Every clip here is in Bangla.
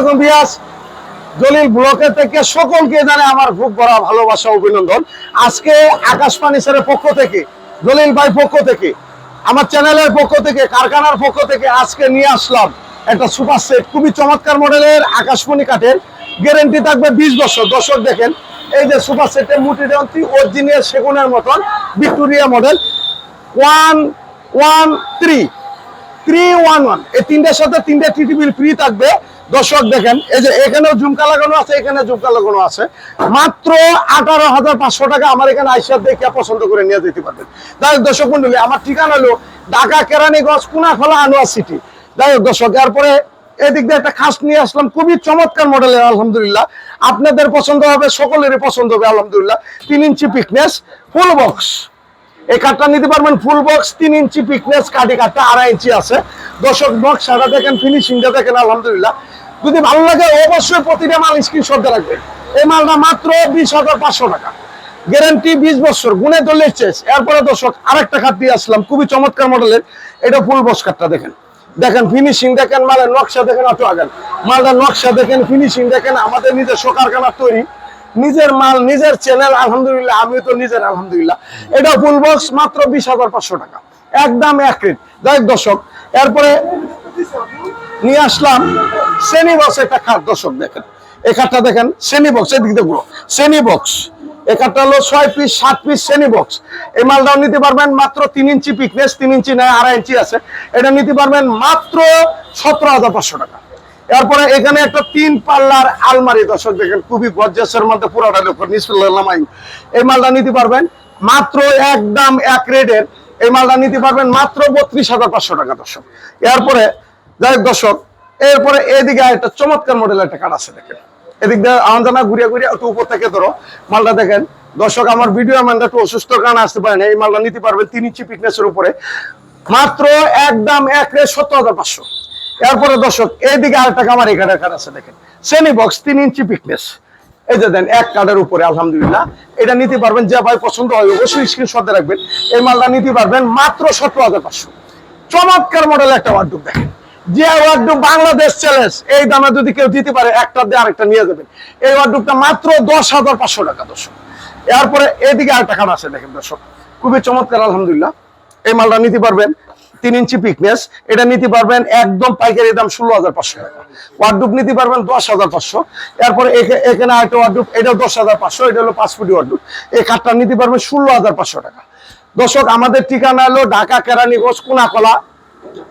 আলাইকুম বিয়াস দলিল ব্লকের থেকে সকলকে জানে আমার খুব বড় ভালোবাসা, অভিনন্দন। আজকে ফার্নিচারের পক্ষ থেকে, দলিল ভাই পক্ষ থেকে, আমার চ্যানেলের পক্ষ থেকে, কারখানার পক্ষ থেকে আজকে নিয়ে আসলাম একটা সুপার সেট, খুবই চমৎকার মডেলের আকাশমণি কাঠের। গ্যারেন্টি থাকবে বিশ বছর। দর্শক দেখেন, এই যে সুপার সেটের মুটি দেওয়ান্তি অরিজিনাল সেগুনের মতন, Victoria model. One one, three three, one one. এই তিনটার সাথে তিনটে টিটি বিল ফ্রি থাকবে। দর্শক দেখেন, এই যে এখানেও ঝুমকা লাগানো আছে এখানে ঝুমকা লাগানো আছে। মাত্র আঠারো হাজার পাঁচশো টাকা আমার এখানে আইসা দেখে পছন্দ করে নিয়ে যেতে পারবেন। হোক দর্শক মন্ডলী, আমার ঠিকানা হলো ঢাকা কেরানীগঞ্জ, কুনাখলা, আনোয়ার সিটি। যাই হোক দর্শক, এরপরে এদিক দিয়ে একটা খাস নিয়ে আসলাম, খুবই চমৎকার মডেলের আলহামদুলিল্লাহ। আপনাদের পছন্দ হবে, সকলেরই পছন্দ হবে, আলহামদুলিল্লাহ। তিন ইঞ্চি পিকনেস ফুল বক্স এই কাঠটা নিতে পারবেন ফুল বক্স তিন ইঞ্চি পিকনেস কাঠি কাঠটা আড়াই ইঞ্চি আছে। দর্শক বক্স সারা দেখেন ফিনিশিংটা দেখেন, আলহামদুলিল্লাহ। যদি ভালো লাগে, অবশ্যই প্রতিটা মাল স্ক্রিনশট রাখবেন। এই মালটা মাত্র বিশ হাজার পাঁচশো টাকা। গ্যারান্টি বিশ বছর গুনে ধরলে চেস। এরপরে দর্শক, আরেকটা খাট দিয়ে আসলাম, খুবই চমৎকার মডেলের এটা ফুল বক্স কাঠটা দেখেন। দেখেন ফিনিশিং দেখেন, মালের নকশা দেখেন, একটু আগান। মালটার নকশা দেখেন ফিনিশিং দেখেন, আমাদের নিজস্ব কারখানা তৈরি। নিজের মাল, নিজের চ্যানেল আলহামদুলিল্লাহ আমি তো নিজের, আলহামদুলিল্লাহ। এটা ফুল বক্স মাত্র বিশ হাজার পাঁচশো টাকা। একদম এক রেট হোক দর্শক, এরপরে নিয়ে আসলাম। শ্রেণি বক্স একটা খাট, দর্শক দেখেন। খাটটা দেখেন শ্রেণি বক্স এদিক দেখব শ্রেণি বক্স খাটটা হলো ছয় পিস সাত পিস শ্রেণি বক্স এই মালটাও নিতে পারবেন মাত্র তিন ইঞ্চি পিকনেস তিন ইঞ্চি নয়, আড়াই ইঞ্চি আছে। এটা নিতে পারবেন মাত্র সতেরো হাজার পাঁচশো টাকা। এরপরে এখানে একটা তিন পাল্লার আলমারি, দর্শক দেখেন, খুবই গর্জাসের মধ্যে পুরোটা দেখুন, নিসফুল্লাহ এই মালটা নিতে পারবেন মাত্র একদম এক রেটের। এই মালটা নিতে পারবেন মাত্র বত্রিশ হাজার পাঁচশো টাকা, দর্শক। এরপরে যাই হোক দর্শক, এরপরে এদিকে একটা চমৎকার মডেলের একটা কাঠ আছে দেখেন। এদিক দিয়ে আমাদের ঘুরিয়ে ঘুরিয়ে একটু উপর থেকে ধরো, মালটা দেখেন। দর্শক, আমার ভিডিও ম্যানটা একটু অসুস্থ কারণে আসতে পারেন এই মালটা নিতে পারবেন তিন ইঞ্চি ফিটনেসের উপরে। মাত্র একদম এক রেট সত্তর হাজার পাঁচশো। এরপরে দর্শক এইদিকে আরেকটা কামার এখানে কাঠ আছে দেখেন। সেমি বক্স তিন ইঞ্চি ফিটনেস এই যে দেন, এক কার্ডের উপরে, আলহামদুলিল্লাহ। এটা নিতে পারবেন যে ভাই পছন্দ হয়, অবশ্যই স্ক্রিনশট রাখবেন। এই মালটা নিতে পারবেন মাত্র সত্তর হাজার পাঁচশো। চমৎকার মডেল একটা ওয়ার্ডুপ দেখেন। বাংলাদেশ চ্যালেঞ্জ এই দামে যদি কেউ দিতে পারে, একটা দিয়ে নিয়ে এই মাত্র দশ হাজার পাঁচশো টাকা এরপরে এদিকে আরেকটা আছে, দেখেন খুবই চমৎকার এই মালটা নিতে পারবেন তিন ইঞ্চি পিকনেস এটা নিতে পারবেন একদম পাইকারি দাম ষোলো হাজার পাঁচশো টাকা। ওয়ার্ডুপ নিতে পারবেন দশ হাজার পাঁচশো। এরপরে এখানে আরেকটা ওয়ার্ডুপ এটাও দশ হাজার পাঁচশো, এটা হলো পাঁচ ফুটি ওয়ার্ডুপ এই কাঠটা নিতে পারবেন ষোলো হাজার পাঁচশো টাকা। দর্শক, আমাদের ঠিকানা হলো ঢাকা, কেরানীগঞ্জ, কোনাকলা।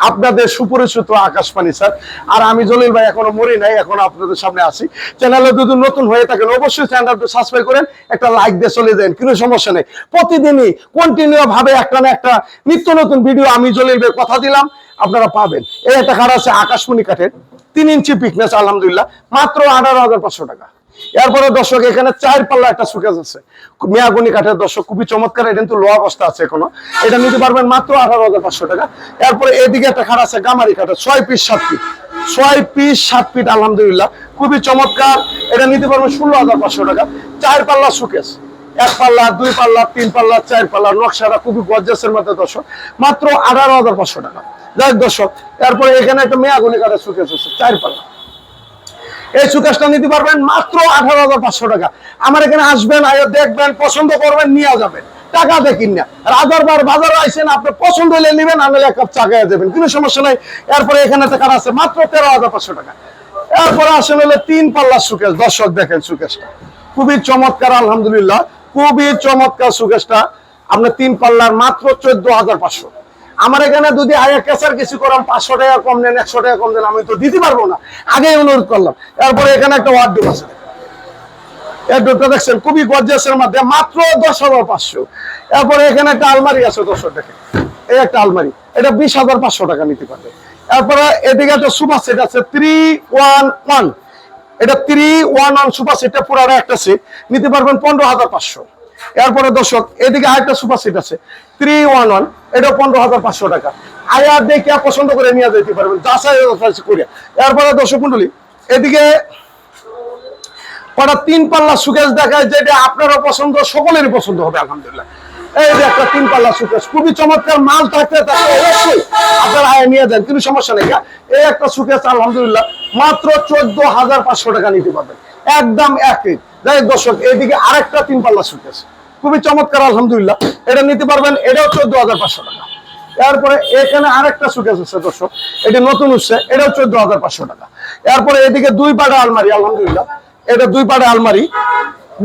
আপনাদের সুপরিচিত আকাশবাণী, স্যার। আর আমি জলিল ভাই এখনও মরি নাই, এখনও আপনাদের সামনে আছি। চ্যানেলে যদি নতুন হয়ে থাকেন, অবশ্যই চ্যানেলটা সাবস্ক্রাইব করেন, একটা লাইক দিয়ে চলে যান, কোনো সমস্যা নেই। প্রতিদিনই কন্টিনিউ ভাবে একটা না একটা নিত্য নতুন ভিডিও আমি জলিল ভাই কথা দিলাম, আপনারা পাবেন। এই একটা কাঠ আছে আকাশমণি কাঠের, তিন ইঞ্চি পিকনেস আলহামদুলিল্লাহ, মাত্র আঠারো হাজার পাঁচশো টাকা। এরপরে দর্শক, এখানে চার পাল্লা একটা সুকেজ আছে। মিয়াগুনি কাঠের দর্শক, খুবই চমৎকার, এটা কিন্তু লো অবস্থা আছে এখনও। এটা নিতে পারবেন মাত্র আঠারো হাজার পাঁচশো টাকা। এরপরে এদিকে একটা খাট আছে, গামারি কাঠের ছয় পিস সাত ফিট ছয় পিস সাত ফিট আলহামদুলিল্লাহ। খুবই চমৎকার, এটা নিতে পারবেন ষোলো হাজার পাঁচশো টাকা। চার পাল্লা সুকেস এক পাল্লা, দুই পাল্লা, তিন পাল্লা, চার পাল্লা, নকশাটা খুবই গর্জাসের মধ্যে দর্শক। মাত্র আঠারো হাজার পাঁচশো টাকা। যাই দর্শক, এরপরে এখানে একটা মেয়াগুনি কাঠের সুকেস আছে, চার পাল্লা। এই সুকেশটা নিতে পারবেন মাত্র আঠারো হাজার পাঁচশো টাকা। আমার এখানে আসবেন, আয়ো দেখবেন, পছন্দ করবেন নিয়ে যাবেন। টাকা দেখিন না। রাজার বার বাজারে আইসেন আপনি পছন্দ হলে নেবেন আনলে এক কাপ চা খাইয়া দেবেন। কোনো সমস্যা নাই। এরপরে এখানে টাকা আছে? মাত্র তেরো হাজার পাঁচশো টাকা। এরপরে আসেন হলে তিন পাল্লা সুকেশ। দর্শক দেখেন সুকেশটা। খুবই চমৎকার, আলহামদুলিল্লাহ। খুবই চমৎকার সুকেশটা। আপনার তিন পাল্লার মাত্র চোদ্দ হাজার পাঁচশো। আমার এখানে যদি আগে কেসার কিছু করাম, পাঁচশো টাকা কম নেন একশো টাকা কম দেন, আমি তো দিতে পারব না। আগেই অনুরোধ করলাম। তারপরে এখানে একটা ওয়ার্ড আছে। দুটো দেখছেন, খুবই গর্জিয়াসের মধ্যে, মাত্র দশ হাজার পাঁচশো। এরপরে এখানে একটা আলমারি আছে, দর্শক দেখেন। এই একটা আলমারি, এটা বিশ হাজার পাঁচশো টাকা নিতে পারবে। এরপরে এদিকে একটা সুপার সেট আছে থ্রি ওয়ান ওয়ান এটা থ্রি ওয়ান ওয়ান সুপার সেটটা পুরো একটা সেট নিতে পারবেন পনেরো হাজার পাঁচশো। এরপরে দর্শক, এদিকে আরেকটা সুপার সেট আছে। থ্রি ওয়ান ওয়ান এটা পনেরো হাজার পাঁচশো টাকা। আয়ার দেখে পছন্দ করে নিয়ে যেতে পারবেন, যাচাই করে এরপরে দর্শক মন্ডলী এদিকে ওটা তিন পাল্লা সুকেশ দেখায়, যেটা আপনারও পছন্দ, সকলেরই পছন্দ হবে, আলহামদুলিল্লাহ। এই যে একটা তিন পাল্লা সুকেশ খুবই চমৎকার মাল থাকতে থাকতে অবশ্যই আপনারা আয় নিয়ে যান কিন্তু সমস্যা নেই এই একটা সুকেশ আলহামদুলিল্লাহ, মাত্র চোদ্দ হাজার পাঁচশো টাকা নিতে পারবেন, একদম একই যাই দর্শক, এইদিকে আরেকটা তিন পাল্লা সুকেশ খুবই চমৎকার, আলহামদুলিল্লাহ। এটা নিতে পারবেন এটাও চোদ্দ হাজার পাঁচশো টাকা। এরপরে এখানে আরেকটা সুকেস হচ্ছে দর্শক, এটি নতুন উঠছে এটাও চোদ্দ হাজার পাঁচশো টাকা। এরপরে এদিকে দুই পাড়ে আলমারি, আলহামদুলিল্লাহ, এটা দুই পাড়ে আলমারি,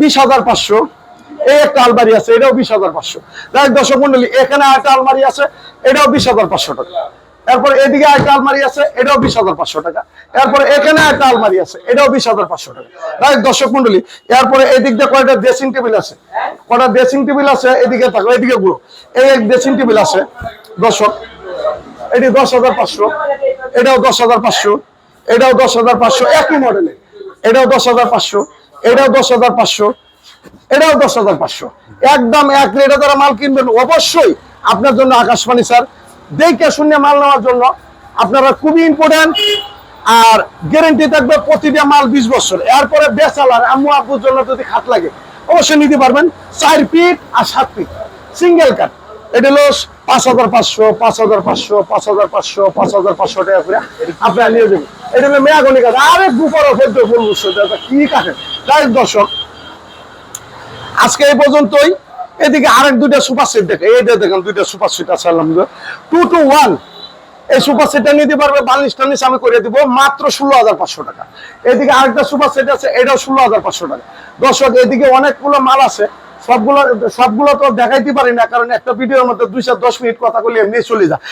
বিশ হাজার পাঁচশো। এই একটা আলমারি আছে, এটাও বিশ হাজার পাঁচশো। দর্শক মন্ডলী, এখানে একটা আলমারি আছে, এটাও বিশ হাজার পাঁচশো টাকা। এরপরে এদিকে একটা আলমারি আছে, এটাও বিশ হাজার পাঁচশো টাকা। এরপরে এখানে একটা আলমারি আছে, এটাও বিশ হাজার পাঁচশো টাকা। দর্শক মন্ডলী, এরপরে এদিক দিয়ে কয়টা ড্রেসিং টেবিল আছে? কয়টা ড্রেসিং টেবিল আছে? এদিকে থাকো, এদিকে গুলো এই এক ড্রেসিং টেবিল আছে, দর্শক, এটি দশ হাজার পাঁচশো, এটাও দশ হাজার পাঁচশো, এটাও দশ হাজার পাঁচশো, একই মডেলের এটাও দশ হাজার পাঁচশো, এটাও দশ হাজার পাঁচশো, এটাও দশ হাজার পাঁচশো। একদম এক রেটে যারা মাল কিনবেন, অবশ্যই আপনার জন্য আকাশবাণী, স্যার দেখে শুনে মাল নেওয়ার জন্য আপনারা খুবই ইম্পর্টেন্ট আর গ্যারেন্টি থাকবে প্রতিটা মাল বিশ বছর। এরপরে বেচালার আম্মু আব্বুর জন্য যদি খাট লাগে, অবশ্যই নিতে পারবেন। চার ফিট আর সাত ফিট সিঙ্গেল কাট এটা হলো পাঁচ হাজার পাঁচশো, পাঁচ হাজার পাঁচশো, পাঁচ হাজার পাঁচশো, পাঁচ হাজার পাঁচশো টাকা করে আপনারা নিয়ে যাবেন। এটা হলো মেয়াগনি কাঠ। আরে দুপারও ফেলতে সেটা কি কাঠে তাই দর্শক আজকে এই পর্যন্তই। এদিকে আরেক দুইটা সুপার সেট দেখে, এই দেখেন দুইটা সুপার সেট আছে আলহামদুলিল্লাহ টু টু ওয়ান এই সুপার সেটটা নিতে পারবে বালিশ টালিশ আমি করে দিব মাত্র ষোলো হাজার পাঁচশো টাকা। এদিকে আরেকটা সুপার সেট আছে, এটাও ষোলো হাজার পাঁচশো টাকা। দর্শক, এদিকে অনেকগুলো মাল আছে, সবগুলো সবগুলো তো দেখাইতে পারি না, কারণ একটা ভিডিওর মধ্যে দুইশো দশ মিনিট কথা বলে, এমনি চলে যায়।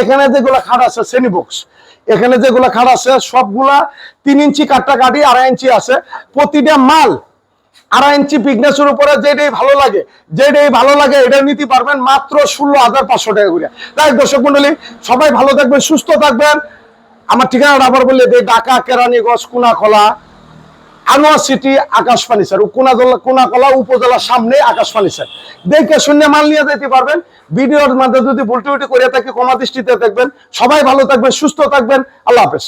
এখানে যেগুলো খাট আছে, শ্রেণি বক্স এখানে যেগুলো খাট আছে, সবগুলা তিন ইঞ্চি কাঠটা কাটি আড়াই ইঞ্চি আছে। প্রতিটা মাল আড়াই ইঞ্চি পিকনেসের উপরে যেটাই ভালো লাগে, যেটাই ভালো লাগে এটা নিতে পারবেন মাত্র ষোলো হাজার পাঁচশো টাকা করে। তাই দর্শক মন্ডলী, সবাই ভালো থাকবেন, সুস্থ থাকবেন। আমার ঠিকানাটা আবার বললে যে ঢাকা, কেরানীগঞ্জ কুনাখলা আনোয়ার সিটি আকাশপানি স্যার। কোনাজলা কোনাকলা উপজেলার সামনে আকাশপানি স্যার। দেখে শূন্য মাল নিয়ে যেতে পারবেন। ভিডিওর মধ্যে যদি ভুলটি উল্টি করে থাকি কমা দৃষ্টিতে দেখবেন। সবাই ভালো থাকবেন, সুস্থ থাকবেন। আল্লাহ হাফেজ।